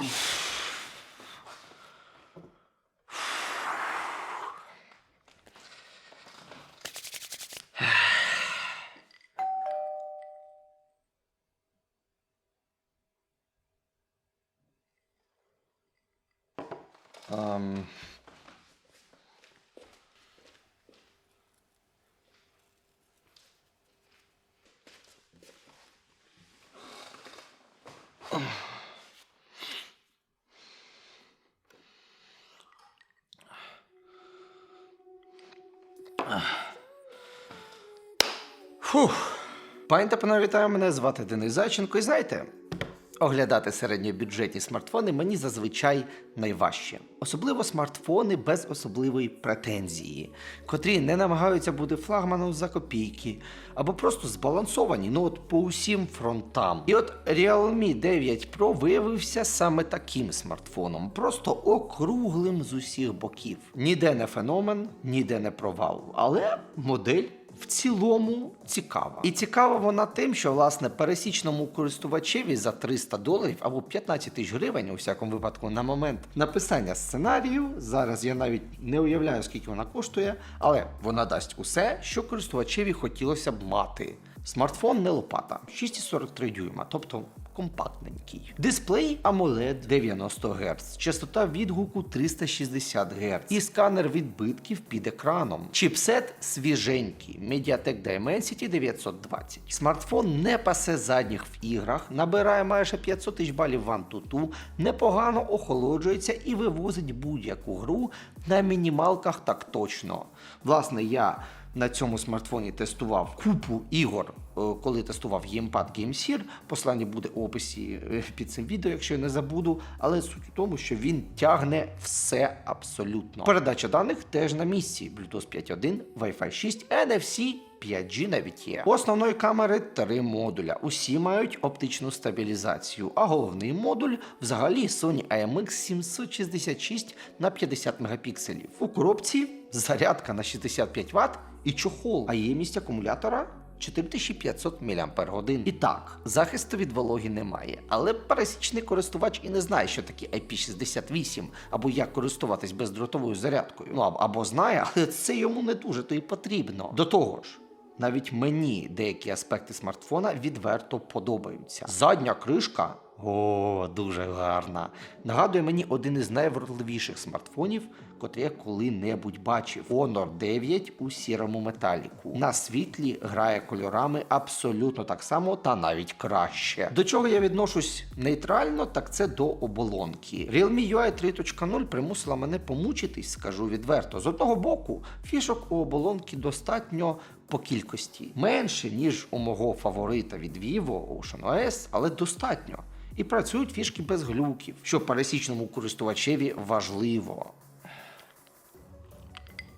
음, 음. Фух. Пані та панове, вітаю, мене звати Денис Зайченко. І знаєте, оглядати середньобюджетні смартфони мені зазвичай найважче. Особливо смартфони без особливої претензії, котрі не намагаються бути флагманом за копійки, або просто збалансовані, ну от по усім фронтам. І от Realme 9 Pro виявився саме таким смартфоном, просто округлим з усіх боків. Ніде не феномен, ніде не провал, але модель в цілому цікава. І цікава вона тим, що власне пересічному користувачеві за 300 доларів або 15 тисяч гривень, у всякому випадку, на момент написання сценарію. Зараз я навіть не уявляю, скільки вона коштує, але вона дасть усе, що користувачеві хотілося б мати. Смартфон не лопата 6,43 дюйма, тобто компактненький. Дисплей AMOLED 90 Гц, частота відгуку 360 Гц і сканер відбитків під екраном. Чіпсет свіженький Mediatek Dimensity 920. Смартфон не пасе задніх в іграх, набирає майже 500 тисяч балів в Antutu, непогано охолоджується і вивозить будь-яку гру на мінімалках так точно. Власне, я на цьому смартфоні тестував купу ігор, коли тестував Gamepad Game Послання буде в описі е, під цим відео, якщо я не забуду. Але суть у тому, що він тягне все абсолютно. Передача даних теж на місці: Bluetooth 5.1, Wi-Fi 6, NFC. 5G навіть є. У основної камери три модуля. Усі мають оптичну стабілізацію, а головний модуль взагалі Sony IMX 766 на 50 мегапікселів. У коробці зарядка на 65 Вт і чохол, а ємність акумулятора 4500 мАч. І так, захисту від вологи немає, але пересічний користувач і не знає, що таке IP68, або як користуватись бездротовою зарядкою. Ну або знає, але це йому не дуже то й потрібно. До того ж. Навіть мені деякі аспекти смартфона відверто подобаються. Задня кришка о, дуже гарна. Нагадує мені один із найвродливіших смартфонів, котрий я коли-небудь бачив. Honor 9 у сірому металіку. На світлі грає кольорами абсолютно так само та навіть краще. До чого я відношусь нейтрально, так це до оболонки. Realme UI 3.0 примусила мене помучитись, скажу відверто. З одного боку, фішок у оболонки достатньо по кількості. Менше, ніж у мого фаворита від Vivo Ocean OS, але достатньо. І працюють фішки без глюків, що пересічному користувачеві важливо.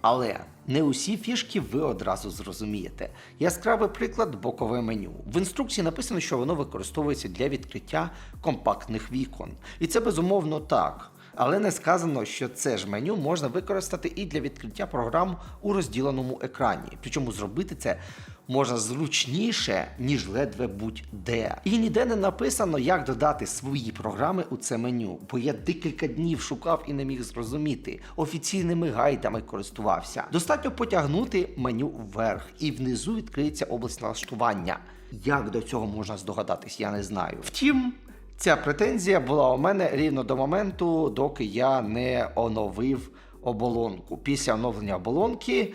Але не усі фішки ви одразу зрозумієте. Яскравий приклад бокове меню. В інструкції написано, що воно використовується для відкриття компактних вікон. І це безумовно так. Але не сказано, що це ж меню можна використати і для відкриття програм у розділеному екрані. Причому зробити це можна зручніше, ніж ледве будь-де. І ніде не написано, як додати свої програми у це меню, бо я декілька днів шукав і не міг зрозуміти. Офіційними гайдами користувався. Достатньо потягнути меню вверх, і внизу відкриється область налаштування. Як до цього можна здогадатись, я не знаю. Втім. Ця претензія була у мене рівно до моменту, доки я не оновив оболонку. Після оновлення оболонки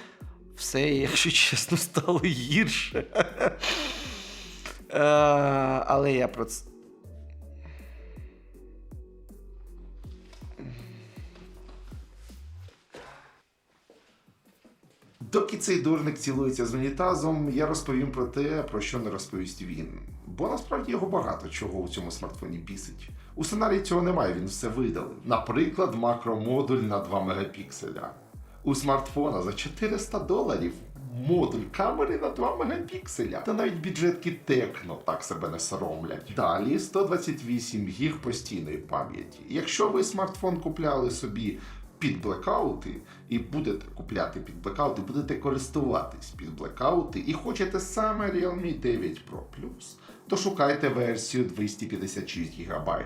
все, якщо чесно, стало гірше. Е, Але я про це. Доки цей дурник цілується з унітазом, я розповім про те, про що не розповість він. Бо насправді його багато чого у цьому смартфоні бісить. У сценарії цього немає, він все видалив. Наприклад, макромодуль на 2 мегапікселя. У смартфона за 400 доларів модуль камери на 2 мегапікселя. Та навіть бюджетки Текно так себе не соромлять. Далі 128 гіг постійної пам'яті. Якщо ви смартфон купляли собі під блекаути і будете купляти під блекаути, будете користуватись під блекаути і хочете саме Realme 9 Pro Plus, то шукайте версію 256 ГБ.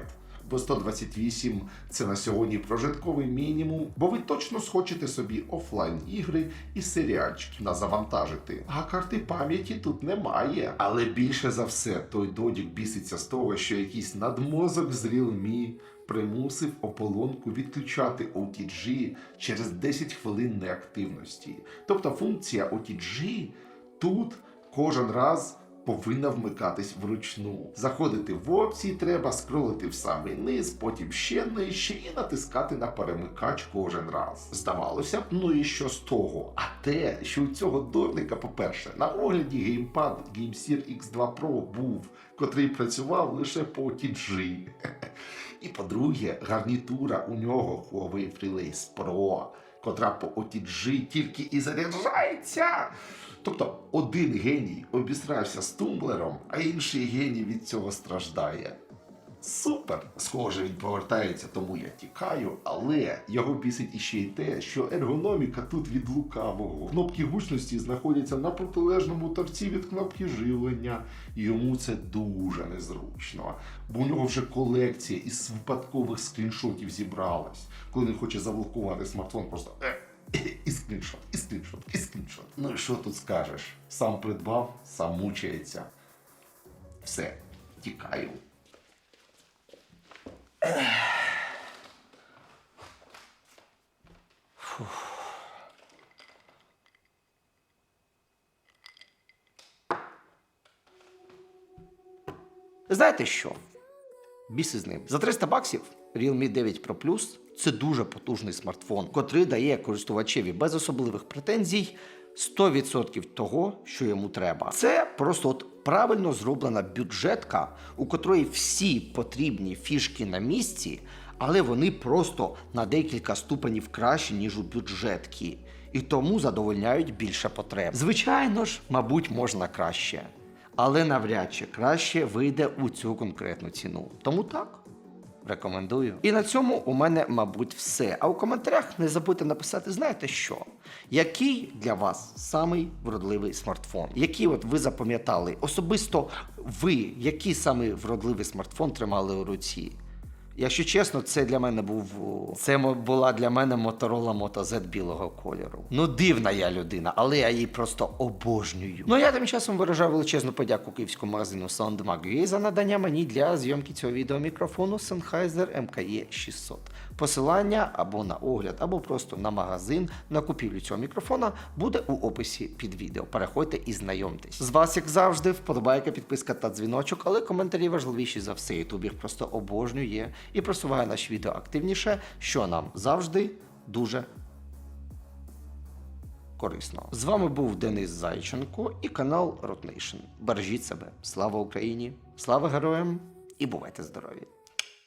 бо 128 це на сьогодні прожитковий мінімум, бо ви точно схочете собі офлайн ігри і серіальчики назавантажити. А карти пам'яті тут немає. Але більше за все, той додік біситься з того, що якийсь надмозок з Realme примусив ополонку відключати OTG через 10 хвилин неактивності. Тобто функція OTG тут кожен раз повинна вмикатись вручну. Заходити в опції треба, скролити в самий низ, потім ще нижче і натискати на перемикач кожен раз. Здавалося б, ну і що з того? А те, що у цього дурника, по-перше, на огляді геймпад GameSeer X2 Pro був, котрий працював лише по OTG. І по-друге, гарнітура у нього Huawei FreeLace Pro, котра по OTG тільки і заряджається. Тобто один геній обісрався з тумблером, а інший геній від цього страждає. Супер! Схоже, він повертається, тому я тікаю, але його бісить іще й те, що ергономіка тут від лукавого. Кнопки гучності знаходяться на протилежному торці від кнопки живлення. Йому це дуже незручно, бо у нього вже колекція із випадкових скріншотів зібралась. Коли він хоче заблокувати смартфон, просто е, і скріншот, і скріншот, і скріншот. Ну і що тут скажеш? Сам придбав, сам мучається. Все, тікаю. Знаєте що? Біси з ним. За 300 баксів Realme 9 Pro Plus – це дуже потужний смартфон, котрий дає користувачеві без особливих претензій 100% того, що йому треба. Це просто от правильно зроблена бюджетка, у котрої всі потрібні фішки на місці, але вони просто на декілька ступенів краще, ніж у бюджетки. І тому задовольняють більше потреб. Звичайно ж, мабуть, можна краще але навряд чи краще вийде у цю конкретну ціну. Тому так. Рекомендую. І на цьому у мене, мабуть, все. А у коментарях не забудьте написати, знаєте що? Який для вас самий вродливий смартфон? Який от ви запам'ятали? Особисто ви, який самий вродливий смартфон тримали у руці? Якщо чесно, це для мене був це була для мене Moto Z білого кольору. Ну, дивна я людина, але я її просто обожнюю. Ну я тим часом виражаю величезну подяку київському магазину SoundMag.ua за надання мені для зйомки цього відео мікрофону Sennheiser MKE 600. Посилання або на огляд, або просто на магазин на купівлю цього мікрофона буде у описі під відео. Переходьте і знайомтесь. З вас, як завжди, вподобайка, підписка та дзвіночок, але коментарі важливіші за все. Ютуб їх просто обожнює і просуває наші відео активніше, що нам завжди дуже корисно. З вами був Денис Зайченко і канал Ротнейшн. Бережіть себе. Слава Україні! Слава героям і бувайте здорові!